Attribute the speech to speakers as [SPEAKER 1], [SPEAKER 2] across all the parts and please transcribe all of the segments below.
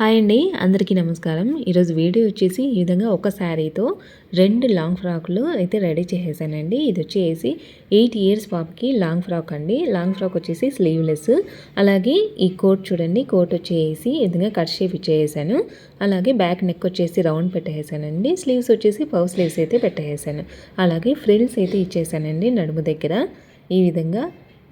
[SPEAKER 1] Hi అండి అందరికీ నమస్కారం. ఈరోజు వీడియో వచ్చేసి ఈ విధంగా ఒక శారీతో రెండు లాంగ్ ఫ్రాక్లు అయితే రెడీ చేసేసానండి. ఇది వచ్చేసి ఎయిట్ ఇయర్స్ పాపకి లాంగ్ ఫ్రాక్ అండి. లాంగ్ ఫ్రాక్ వచ్చేసి స్లీవ్లెస్. అలాగే ఈ కోట్ చూడండి కోట్ వచ్చేసి ఈ విధంగా కట్ షేప్ ఇచ్చేసాను. అలాగే బ్యాక్ నెక్ వచ్చేసి రౌండ్ పెట్టేసానండి. స్లీవ్స్ వచ్చేసి పవ్ స్లీవ్స్ అయితే పెట్టేసాను. అలాగే ఫ్రిల్స్ అయితే ఇచ్చేసానండి నడుము దగ్గర. ఈ విధంగా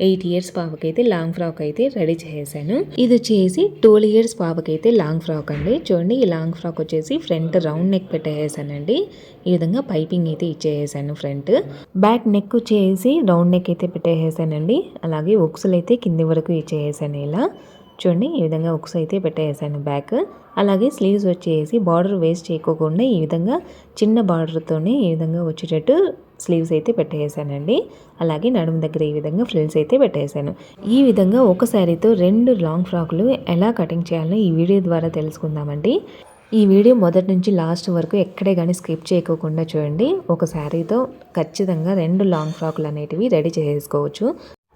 [SPEAKER 1] ఎయిట్ ఇయర్స్ పాపకైతే లాంగ్ ఫ్రాక్ అయితే రెడీ చేసేసాను. ఇది వచ్చేసి ట్వెల్వ్ ఇయర్స్ పాపకైతే లాంగ్ ఫ్రాక్ అండి. చూడండి ఈ లాంగ్ ఫ్రాక్ వచ్చేసి ఫ్రంట్ రౌండ్ నెక్ పెట్టేసానండి ఈ విధంగా పైపింగ్ అయితే ఇచ్చేసాను ఫ్రంట్. బ్యాక్ నెక్ వచ్చేసి రౌండ్ నెక్ అయితే పెట్టేసానండి అలాగే ఒక్సులు అయితే కింది వరకు ఇచ్చేసాను ఇలా. చూడండి ఈ విధంగా ఉక్స్ అయితే పెట్టేసాను బ్యాక్. అలాగే స్లీవ్స్ వచ్చేసి బార్డర్ వేస్ట్ చేయకోకుండా ఈ విధంగా చిన్న బార్డర్తోనే ఈ విధంగా వచ్చేటట్టు స్లీవ్స్ అయితే పెట్టేసానండి. అలాగే నడుము దగ్గర ఈ విధంగా ఫ్రిల్స్ అయితే పెట్టేశాను ఈ విధంగా ఒక శారీతో రెండు లాంగ్ ఫ్రాక్లు ఎలా కటింగ్ చేయాలో ఈ వీడియో ద్వారా తెలుసుకుందామండి. ఈ వీడియో మొదటి నుంచి లాస్ట్ వరకు ఎక్కడే కానీ స్కిప్ చేయకోకుండా చూడండి. ఒక శారీతో ఖచ్చితంగా రెండు లాంగ్ ఫ్రాక్లు అనేటివి రెడీ చేసుకోవచ్చు.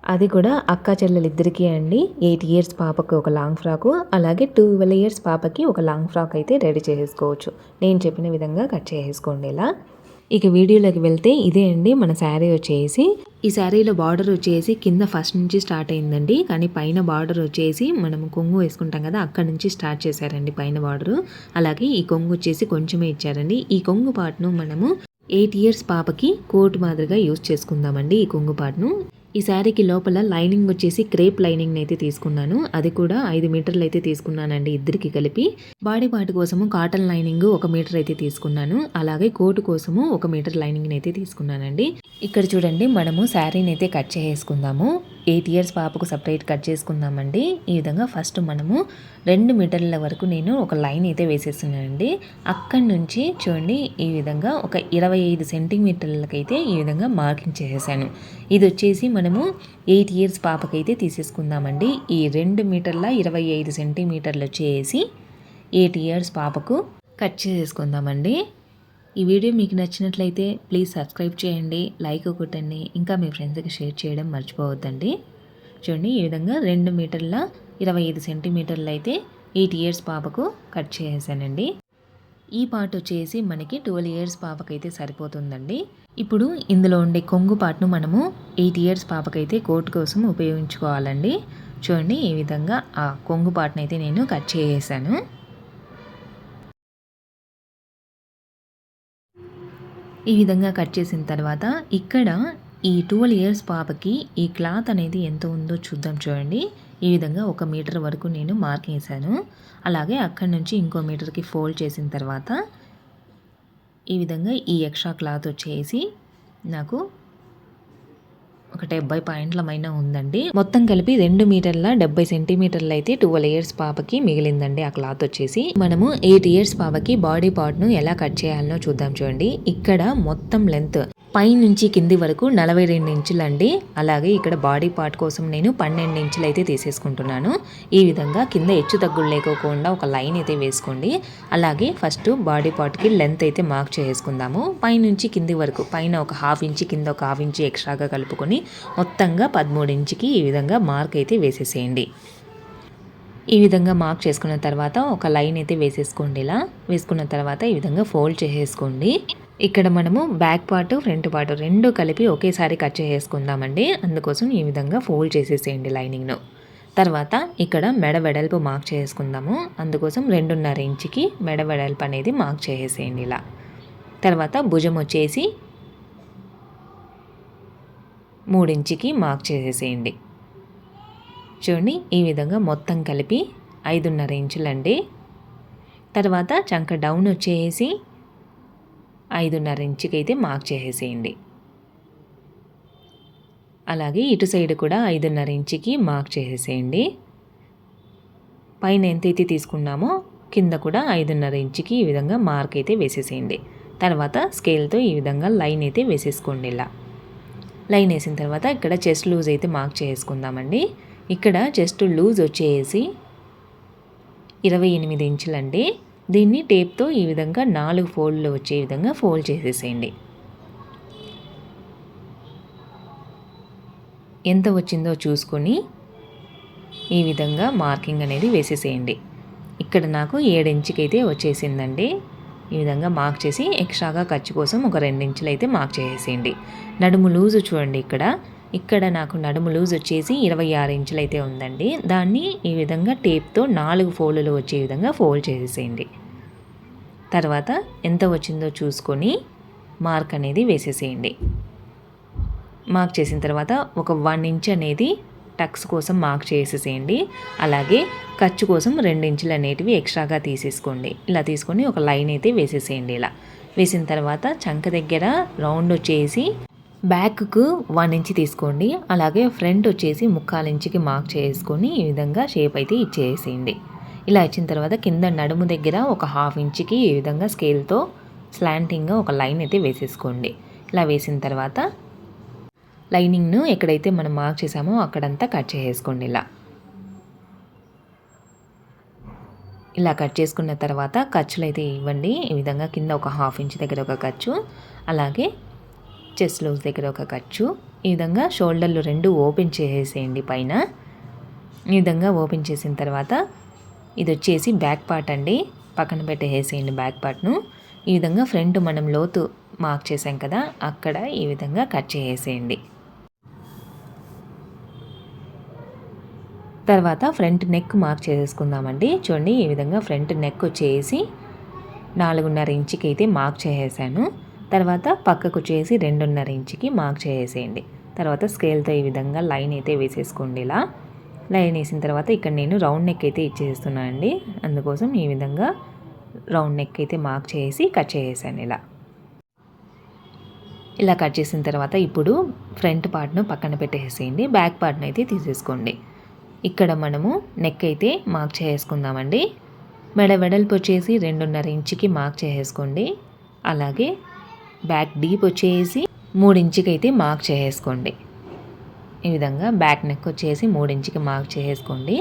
[SPEAKER 1] అది కూడా అక్క చెల్లెలిద్దరికీ అండి. ఎయిట్ ఇయర్స్ పాపకి ఒక లాంగ్ ఫ్రాకు అలాగే ట్వెల్వ్ ఇయర్స్ పాపకి ఒక లాంగ్ ఫ్రాక్ అయితే రెడీ చేసుకోవచ్చు. నేను చెప్పిన విధంగా కట్ చేసేసుకోండి ఇలా. ఇక వీడియోలోకి వెళ్తే ఇదే అండి మన శారీ వచ్చేసి. ఈ శారీలో బార్డర్ వచ్చేసి కింద ఫస్ట్ నుంచి స్టార్ట్ అయిందండి. కానీ పైన బార్డర్ వచ్చేసి మనం కొంగు వేసుకుంటాం కదా అక్కడ నుంచి స్టార్ట్ చేశారండి పైన బార్డర్. అలాగే ఈ కొంగు వచ్చేసి కొంచెమే ఇచ్చారండి. ఈ కొంగు పాటును మనము ఎయిట్ ఇయర్స్ పాపకి కోట్ మాదిరిగా యూజ్ చేసుకుందామండి ఈ కొంగు పాటును ఈ శారీకి లోపల లైనింగ్ వచ్చేసి క్రేప్ లైనింగ్ అయితే తీసుకున్నాను. అది కూడా ఐదు మీటర్లు అయితే తీసుకున్నానండి ఇద్దరికి కలిపి. బాడీ పార్ట్ కోసము కాటన్ లైనింగ్ ఒక మీటర్ అయితే తీసుకున్నాను. అలాగే కోటు కోసము ఒక మీటర్ లైనింగ్ అయితే తీసుకున్నానండి. ఇక్కడ చూడండి మనము శారీని అయితే కట్ చేసుకుందాము ఎయిట్ ఇయర్స్ పాపకు సపరేట్ కట్ చేసుకుందామండి. ఈ విధంగా ఫస్ట్ మనము రెండు మీటర్ల వరకు నేను ఒక లైన్ అయితే వేసేస్తున్నానండి. అక్కడి నుంచి చూడండి ఈ విధంగా ఒక ఇరవై ఐదు సెంటీమీటర్లకైతే ఈ విధంగా మార్కింగ్ చేసేసాను. ఇది వచ్చేసి మనము ఎయిట్ ఇయర్స్ పాపకైతే తీసేసుకుందామండి. ఈ రెండు మీటర్ల ఇరవై ఐదు సెంటీమీటర్లు వచ్చేసి ఎయిట్ ఇయర్స్ పాపకు కట్ చేసేసుకుందామండి. ఈ వీడియో మీకు నచ్చినట్లయితే ప్లీజ్ సబ్స్క్రైబ్ చేయండి లైక్ కొట్టండి ఇంకా మీ ఫ్రెండ్స్కి షేర్ చేయడం మర్చిపోవద్దండి. చూడండి ఈ విధంగా రెండు మీటర్ల ఇరవై ఐదు సెంటీమీటర్లు అయితే ఎయిట్ ఇయర్స్ పాపకు కట్ చేసేసానండి. ఈ పార్ట్ వచ్చేసి మనకి ట్వెల్వ్ ఇయర్స్ పాపకైతే సరిపోతుందండి. ఇప్పుడు ఇందులో ఉండే కొంగు పాటను మనము ఎయిట్ ఇయర్స్ పాపకైతే కోట్ కోసం ఉపయోగించుకోవాలండి. చూడండి ఈ విధంగా ఆ కొంగు పాటను అయితే నేను కట్ చేసేసాను. ఈ విధంగా కట్ చేసిన తర్వాత ఇక్కడ ఈ ట్వెల్వ్ ఇయర్స్ పాపకి ఈ క్లాత్ అనేది ఎంత ఉందో చూద్దాం చూడండి. ఈ విధంగా ఒక మీటర్ వరకు నేను మార్క్ వేసాను అలాగే అక్కడి నుంచి ఇంకో మీటర్కి ఫోల్డ్ చేసిన తర్వాత ఈ విధంగా ఈ ఎక్స్ట్రా క్లాత్ వచ్చేసి నాకు ఒక డెబ్బై పాయింట్ల మైన ఉందండి. మొత్తం కలిపి రెండు మీటర్ల డెబ్బై సెంటీమీటర్లు అయితే ట్వెల్వ్ ఇయర్స్ పాపకి మిగిలిందండి ఆ క్లాత్ వచ్చేసి. మనము ఎయిట్ ఇయర్స్ పాపకి బాడీ పార్ట్ను ఎలా కట్ చేయాలనో చూద్దాం చూడండి. ఇక్కడ మొత్తం లెంత్ పై నుంచి కింది వరకు నలభై రెండు ఇంచులు అండి అలాగే ఇక్కడ బాడీ పార్ట్ కోసం నేను పన్నెండు ఇంచులు అయితే తీసేసుకుంటున్నాను. ఈ విధంగా కింద హెచ్చు తగ్గులు లేకోకుండా ఒక లైన్ అయితే వేసుకోండి. అలాగే ఫస్ట్ బాడీ పార్ట్కి లెంత్ అయితే మార్క్ చేసుకుందాము. పై నుంచి కింది వరకు పైన ఒక హాఫ్ ఇంచి కింద ఒక హాఫ్ ఇంచి ఎక్స్ట్రాగా కలుపుకొని మొత్తంగా పదమూడు ఇంచుకి ఈ విధంగా మార్క్ అయితే వేసేసేయండి. ఈ విధంగా మార్క్ చేసుకున్న తర్వాత ఒక లైన్ అయితే వేసేసుకోండి ఇలా. వేసుకున్న తర్వాత ఈ విధంగా ఫోల్డ్ చేసేసుకోండి. ఇక్కడ మనము బ్యాక్ పార్ట్ ఫ్రంట్ పార్ట్ రెండు కలిపి ఒకేసారి కట్ చేసుకుందామండి అందుకోసం ఈ విధంగా ఫోల్డ్ చేసేసేయండి లైనింగ్ను. తర్వాత ఇక్కడ మెడ వెడల్పు మార్క్ చేసుకుందాము అందుకోసం రెండున్నర ఇంచుకి మెడ వెడల్పు అనేది మార్క్ చేసేసేయండి ఇలా. తర్వాత భుజం వచ్చేసి మూడించికి మార్క్ చేసేసేయండి. చూడండి ఈ విధంగా మొత్తం కలిపి ఐదున్నర ఇంచులండి. తర్వాత చంక డౌన్ వచ్చేసి ఐదున్నర ఇంచుకి అయితే మార్క్ చేసేసేయండి. అలాగే ఇటు సైడ్ కూడా ఐదున్నర ఇంచుకి మార్క్ చేసేసేయండి. పైన ఎంతైతే తీసుకున్నామో కింద కూడా ఐదున్నర ఇంచుకి ఈ విధంగా మార్క్ అయితే వేసేసేయండి. తర్వాత స్కేల్తో ఈ విధంగా లైన్ అయితే వేసేసుకోండి ఇలా. లైన్ వేసిన తర్వాత ఇక్కడ చెస్ట్ లూజ్ అయితే మార్క్ చేసుకుందామండి. ఇక్కడ చెస్ట్ లూజ్ వచ్చేసి ఇరవై ఎనిమిది ఇంచులండి. దీన్ని టేప్తో ఈ విధంగా నాలుగు ఫోల్డ్లు వచ్చే విధంగా ఫోల్డ్ చేసేసేయండి. ఎంత వచ్చిందో చూసుకొని ఈ విధంగా మార్కింగ్ అనేది వేసేసేయండి. ఇక్కడ నాకు ఏడించుకి అయితే వచ్చేసిందండి. ఈ విధంగా మార్క్ చేసి ఎక్స్ట్రాగా ఖర్చు కోసం ఒక రెండించులు అయితే మార్క్ చేసేయండి. నడుము లూజు చూడండి ఇక్కడ. ఇక్కడ నాకు నడుము లూజ్ వచ్చేసి ఇరవై ఆరు ఇంచులు అయితే ఉందండి. దాన్ని ఈ విధంగా టేప్తో నాలుగు ఫోల్డ్లు వచ్చే విధంగా ఫోల్డ్ చేసేసేయండి. తర్వాత ఎంత వచ్చిందో చూసుకొని మార్క్ అనేది వేసేసేయండి. మార్క్ చేసిన తర్వాత ఒక వన్ ఇంచ్ అనేది టక్స్ కోసం మార్క్ చేసేసేయండి. అలాగే ఖర్చు కోసం రెండు ఇంచులు అనేటివి ఎక్స్ట్రాగా తీసేసుకోండి. ఇలా తీసుకొని ఒక లైన్ అయితే వేసేసేయండి ఇలా. వేసిన తర్వాత చంక దగ్గర రౌండ్ వచ్చేసి బ్యాక్కు వన్ ఇంచ్ తీసుకోండి. అలాగే ఫ్రంట్ వచ్చేసి ముక్కాలు ఇంచుకి మార్క్ చేసుకొని ఈ విధంగా షేప్ అయితే ఇచ్చేసేయండి. ఇలా ఇచ్చిన తర్వాత కింద నడుము దగ్గర ఒక హాఫ్ ఇంచుకి ఈ విధంగా స్కేల్తో స్లాంటింగ్గా ఒక లైన్ అయితే వేసేసుకోండి. ఇలా వేసిన తర్వాత లైనింగ్ను ఎక్కడైతే మనం మార్క్ చేసామో అక్కడంతా కట్ చేసేసుకోండి ఇలా. ఇలా కట్ చేసుకున్న తర్వాత ఖర్చులు అయితే ఇవ్వండి. ఈ విధంగా కింద ఒక హాఫ్ ఇంచ్ దగ్గర ఒక ఖర్చు అలాగే చెస్ట్ లూజ్ దగ్గర ఒక ఖర్చు. ఈ విధంగా షోల్డర్లు రెండు ఓపెన్ చేసేయండి పైన. ఈ విధంగా ఓపెన్ చేసిన తర్వాత ఇది వచ్చేసి బ్యాక్ పార్ట్ అండి. పక్కన పెట్టేసేయండి బ్యాక్ పార్ట్ను. ఈ విధంగా ఫ్రంట్ మనం లోతు మార్క్ చేసాం కదా అక్కడ ఈ విధంగా కట్ చేసేయండి. తర్వాత ఫ్రంట్ నెక్ మార్క్ చేసేసుకుందామండి. చూడండి ఈ విధంగా ఫ్రంట్ నెక్ వచ్చేసి నాలుగున్నర ఇంచుకి అయితే మార్క్ చేసేసాను. తర్వాత పక్కకు చేసి రెండున్నర ఇంచుకి మార్క్ చేసేయండి. తర్వాత స్కేల్తో ఈ విధంగా లైన్ అయితే వేసేసుకోండి ఇలా. లైన్ వేసిన తర్వాత ఇక్కడ నేను రౌండ్ నెక్ అయితే ఇచ్చేస్తున్నానండి. అందుకోసం ఈ విధంగా రౌండ్ నెక్ అయితే మార్క్ చేసి కట్ చేసేసాను ఇలా. ఇలా కట్ చేసిన తర్వాత ఇప్పుడు ఫ్రంట్ పార్ట్ను పక్కన పెట్టేసేయండి. బ్యాక్ పార్ట్ను అయితే తీసేసుకోండి. ఇక్కడ మనము నెక్ అయితే మార్క్ చేసుకుందామండి మెడ వెడల్పు వచ్చేసి రెండున్నర ఇంచుకి మార్క్ చేసేసుకోండి. అలాగే బ్యాక్ డీప్ వచ్చేసి మూడు అయితే మార్క్ చేసేసుకోండి. ఈ విధంగా బ్యాక్ నెక్ వచ్చేసి మూడించుకి మార్క్ చేసేసుకోండి.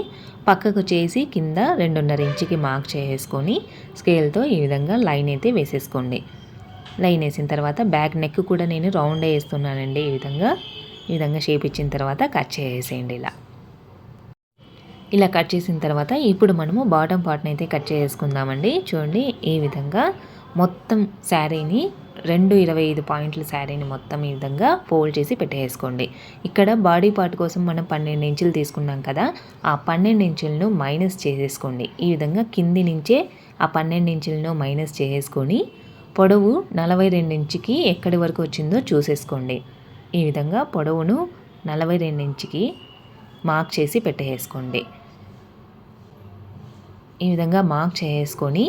[SPEAKER 1] పక్కకు వచ్చేసి కింద రెండున్నర ఇంచుకి మార్క్ చేసేసుకొని స్కేల్తో ఈ విధంగా లైన్ అయితే వేసేసుకోండి. లైన్ వేసిన తర్వాత బ్యాక్ నెక్ కూడా నేను రౌండ్ వేస్తున్నానండి. ఈ విధంగా ఈ విధంగా షేప్ ఇచ్చిన తర్వాత కట్ చేసేయండి ఇలా. ఇలా కట్ చేసిన తర్వాత ఇప్పుడు మనము బాటమ్ పార్ట్ని అయితే కట్ చేసుకుందామండి. చూడండి ఈ విధంగా మొత్తం శారీని రెండు ఇరవై ఐదు పాయింట్ల శారీని మొత్తం ఈ విధంగా ఫోల్డ్ చేసి పెట్టేసుకోండి. ఇక్కడ బాడీ పార్ట్ కోసం మనం పన్నెండు ఇంచులు తీసుకున్నాం కదా ఆ పన్నెండు ఇంచులను మైనస్ చేసేసుకోండి. ఈ విధంగా కింది నుంచే ఆ పన్నెండు ఇంచులను మైనస్ చేసేసుకొని పొడవు నలభై రెండు ఇంచుకి ఎక్కడి వరకు వచ్చిందో చూసేసుకోండి. ఈ విధంగా పొడవును నలభై రెండు ఇంచుకి మార్క్ చేసి పెట్టేసుకోండి. ఈ విధంగా మార్క్ చేసుకొని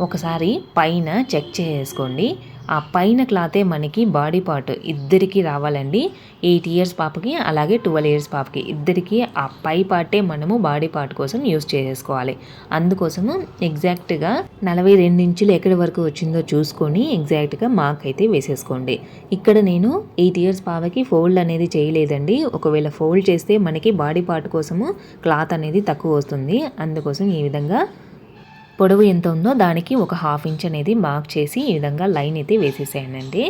[SPEAKER 1] ఒకసారి పైన చెక్ చేసుకోండి. ఆ పైన క్లాతే మనకి బాడీ పార్ట్ ఇద్దరికి రావాలండి. ఎయిట్ ఇయర్స్ పాపకి అలాగే ట్వెల్వ్ ఇయర్స్ పాపకి ఇద్దరికి ఆ పై పార్టే మనము బాడీ పార్ట్ కోసం యూస్ చేసుకోవాలి. అందుకోసము ఎగ్జాక్ట్గా నలభై రెండు ఇంచులు ఎక్కడి వరకు వచ్చిందో చూసుకొని ఎగ్జాక్ట్గా మార్క్ అయితే వేసేసుకోండి. ఇక్కడ నేను ఎయిట్ ఇయర్స్ పాపకి ఫోల్డ్ అనేది చేయలేదండి. ఒకవేళ ఫోల్డ్ చేస్తే మనకి బాడీ పార్ట్ కోసము క్లాత్ అనేది తక్కువ వస్తుంది. అందుకోసం ఈ విధంగా పొడవు ఎంత ఉందో దానికి ఒక హాఫ్ ఇంచ్ అనేది మార్క్ చేసి ఈ విధంగా లైన్ అయితే వేసేసేయనండి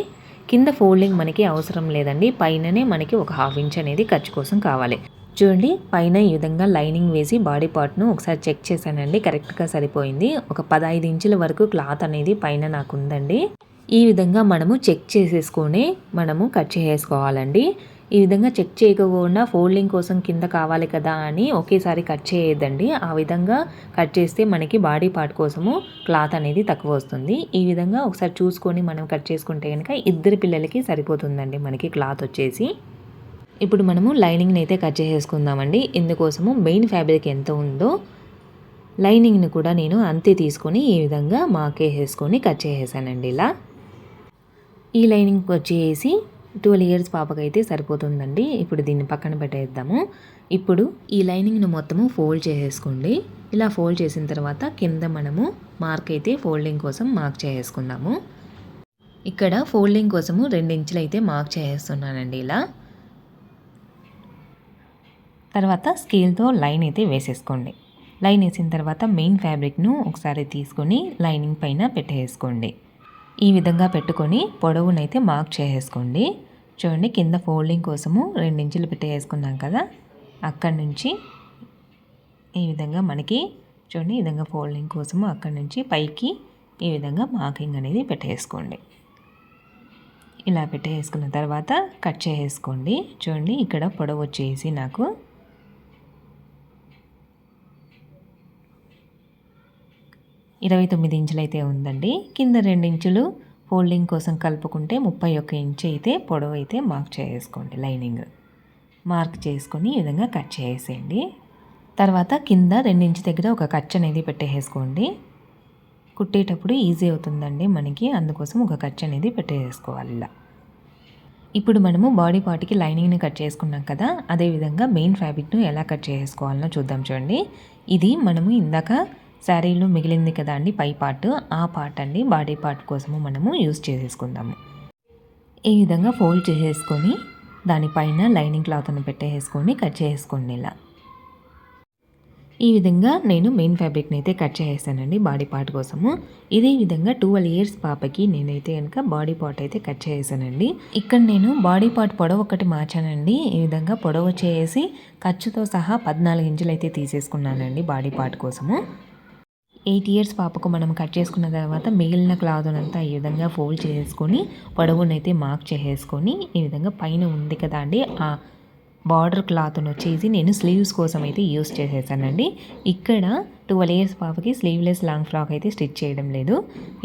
[SPEAKER 1] కింద ఫోల్డింగ్ మనకి అవసరం లేదండి. పైననే మనకి ఒక హాఫ్ ఇంచ్ అనేది ఖర్చు కోసం కావాలి. చూడండి పైన ఈ విధంగా లైనింగ్ వేసి బాడీ పార్ట్ను ఒకసారి చెక్ చేశానండి. కరెక్ట్గా సరిపోయింది. ఒక పదహైదు ఇంచుల వరకు క్లాత్ అనేది పైన నాకు ఉందండి. ఈ విధంగా మనము చెక్ చేసేసుకొని మనము కట్ చేసుకోవాలండి ఈ విధంగా చెక్ చేయకుండా ఫోల్డింగ్ కోసం కింద కావాలి కదా అని ఒకేసారి కట్ చేయొద్దండి. ఆ విధంగా కట్ చేస్తే మనకి బాడీ పార్ట్ కోసము క్లాత్ అనేది తక్కువ వస్తుంది. ఈ విధంగా ఒకసారి చూసుకొని మనం కట్ చేసుకుంటే కనుక ఇద్దరు పిల్లలకి సరిపోతుందండి మనకి క్లాత్ వచ్చేసి. ఇప్పుడు మనము లైనింగ్ని అయితే కట్ చేసేసుకుందామండి. ఇందుకోసము మెయిన్ ఫ్యాబ్రిక్ ఎంత ఉందో లైనింగ్ని కూడా నేను అంతే తీసుకొని ఈ విధంగా మాకేసేసుకొని కట్ చేసేసానండి ఇలా. ఈ లైనింగ్ వచ్చేసి ట్వెల్వ్ ఇయర్స్ పాపకైతే సరిపోతుందండి. ఇప్పుడు దీన్ని పక్కన పెట్టేద్దాము. ఇప్పుడు ఈ లైనింగ్ను మొత్తము ఫోల్డ్ చేసేసుకోండి. ఇలా ఫోల్డ్ చేసిన తర్వాత కింద మనము మార్క్ అయితే ఫోల్డింగ్ కోసం మార్క్ చేసేసుకున్నాము. ఇక్కడ ఫోల్డింగ్ కోసము రెండు ఇంచులు అయితే మార్క్ చేసేస్తున్నానండి ఇలా. తర్వాత స్కేల్తో లైన్ అయితే వేసేసుకోండి. లైన్ వేసిన తర్వాత మెయిన్ ఫ్యాబ్రిక్ను ఒకసారి తీసుకొని లైనింగ్ పైన పెట్టేసుకోండి. ఈ విధంగా పెట్టుకొని పొడవునైతే మార్క్ చేసేసుకోండి. చూడండి కింద ఫోల్డింగ్ కోసము రెండించులు పెట్టేసుకున్నాం కదా. అక్కడి నుంచి ఈ విధంగా మనకి చూడండి ఈ విధంగా ఫోల్డింగ్ కోసము అక్కడి నుంచి పైకి ఈ విధంగా మార్కింగ్ అనేది పెట్టేసుకోండి. ఇలా పెట్టేసుకున్న తర్వాత కట్ చేసేసుకోండి. చూడండి ఇక్కడ పొడవు వచ్చేసి నాకు ఇరవై తొమ్మిది ఇంచులు అయితే ఉందండి. కింద రెండించులు ఫోల్డింగ్ కోసం కలుపుకుంటే ముప్పై ఒక్క ఇంచు అయితే పొడవు అయితే మార్క్ చేసుకోండి లైనింగ్ మార్క్ చేసుకొని ఈ విధంగా కట్ చేసేయండి. తర్వాత కింద ఇంచు దగ్గర ఒక ఖర్చు అనేది పెట్టేసుకోండి. కుట్టేటప్పుడు ఈజీ అవుతుందండి మనకి అందుకోసం ఒక ఖర్చు అనేది పెట్టేసుకోవాలి ఇలా. ఇప్పుడు మనము బాడీ పార్ట్కి లైనింగ్ని కట్ చేసుకున్నాం కదా అదేవిధంగా మెయిన్ ఫ్యాబ్రిక్ను ఎలా కట్ చేసుకోవాలనో చూద్దాం చూడండి. ఇది మనము ఇందాక శారీలో మిగిలింది కదా అండి పై పార్ట్. ఆ పార్ట్ అండి బాడీ పార్ట్ కోసము మనము యూస్ చేసేసుకుందాము. ఈ విధంగా ఫోల్డ్ చేసేసుకొని దానిపైన లైనింగ్ క్లాత్ని పెట్టేసుకొని కట్ చేసుకోండి ఇలా. ఈ విధంగా నేను మెయిన్ ఫ్యాబ్రిక్ని అయితే కట్ చేసేసానండి బాడీ పార్ట్ కోసము. ఇదే విధంగా ట్వెల్వ్ ఇయర్స్ పాపకి నేనైతే కనుక బాడీ పార్ట్ అయితే కట్ చేసానండి ఇక్కడ నేను బాడీ పార్ట్ పొడవు ఒకటి మార్చానండి. ఈ విధంగా పొడవు చేసి ఖర్చుతో సహా పద్నాలుగు ఇంచులు అయితే తీసేసుకున్నానండి బాడీ పార్ట్ కోసము. ఎయిట్ ఇయర్స్ పాపకు మనం కట్ చేసుకున్న తర్వాత మిగిలిన క్లాత్ అంతా ఈ విధంగా ఫోల్డ్ చేసుకొని పొడవునైతే మార్క్ చేసేసుకొని ఈ విధంగా పైన ఉంది కదా అండి. ఆ బార్డర్ క్లాత్ను వచ్చేసి నేను స్లీవ్స్ కోసం అయితే యూస్ చేసేసానండి. ఇక్కడ ట్వెల్వ్ ఇయర్స్ పాపకి స్లీవ్లెస్ లాంగ్ ఫ్రాక్ అయితే స్టిచ్ చేయడం లేదు.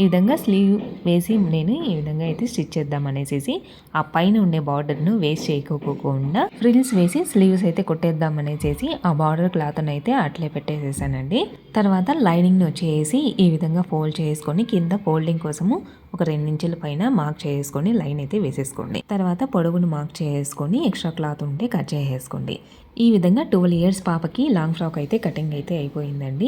[SPEAKER 1] ఈ విధంగా స్లీవ్ వేసి నేను ఈ విధంగా అయితే స్టిచ్ చేద్దాం అనేసి ఆ పైన ఉండే బార్డర్ను వేస్ట్ చేయకోకుండా ఫ్రిల్స్ వేసి స్లీవ్స్ అయితే కొట్టేద్దాం అనేసి ఆ బార్డర్ క్లాత్ను అయితే అట్లే పెట్టేసేసానండి. తర్వాత లైనింగ్ని వచ్చేసి ఈ విధంగా ఫోల్డ్ చేసుకొని కింద ఫోల్డింగ్ కోసము ఒక ఇంచుల పైన మార్క్ చేసుకొని లైన్ అయితే వేసేసుకోండి. తర్వాత పొడవును మార్క్ చేసుకొని ఎక్స్ట్రా క్లాత్ ఉంటే కట్ చేసేసుకోండి. ఈ విధంగా ట్వెల్వ్ ఇయర్స్ పాపకి లాంగ్ ఫ్రాక్ అయితే కటింగ్ అయితే అయిపోయిందండి.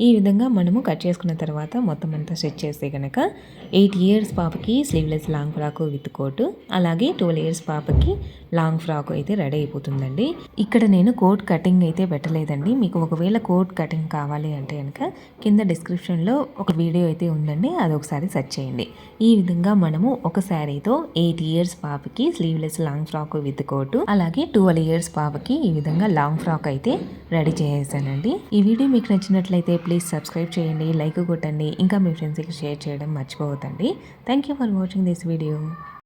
[SPEAKER 1] ఈ విధంగా మనము కట్ చేసుకున్న తర్వాత మొత్తం అంతా స్టిచ్ చేస్తే కనుక ఎయిట్ ఇయర్స్ పాపకి sleeveless long frock with coat అలాగే ట్వెల్వ్ ఇయర్స్ పాపకి లాంగ్ ఫ్రాక్ అయితే రెడీ అయిపోతుందండి. ఇక్కడ నేను కోట్ కటింగ్ అయితే పెట్టలేదండి. మీకు ఒకవేళ కోట్ కటింగ్ కావాలి అంటే కనుక కింద డిస్క్రిప్షన్లో ఒక వీడియో అయితే ఉందండి. అది ఒకసారి సెర్చ్ చేయండి. ఈ విధంగా మనము ఒక శారీతో ఎయిట్ ఇయర్స్ పాపకి sleeveless long frock with coat అలాగే ట్వెల్వ్ ఇయర్స్ పాపకి ఈ విధంగా లాంగ్ ఫ్రాక్ అయితే రెడీ చేసేసానండి. ఈ వీడియో మీకు నచ్చినట్లయితే ప్లీజ్ సబ్స్క్రైబ్ చేయండి లైక్ కొట్టండి. ఇంకా మీ ఫ్రెండ్స్కి షేర్ చేయడం మర్చిపోవద్దండి. Thank you for watching this video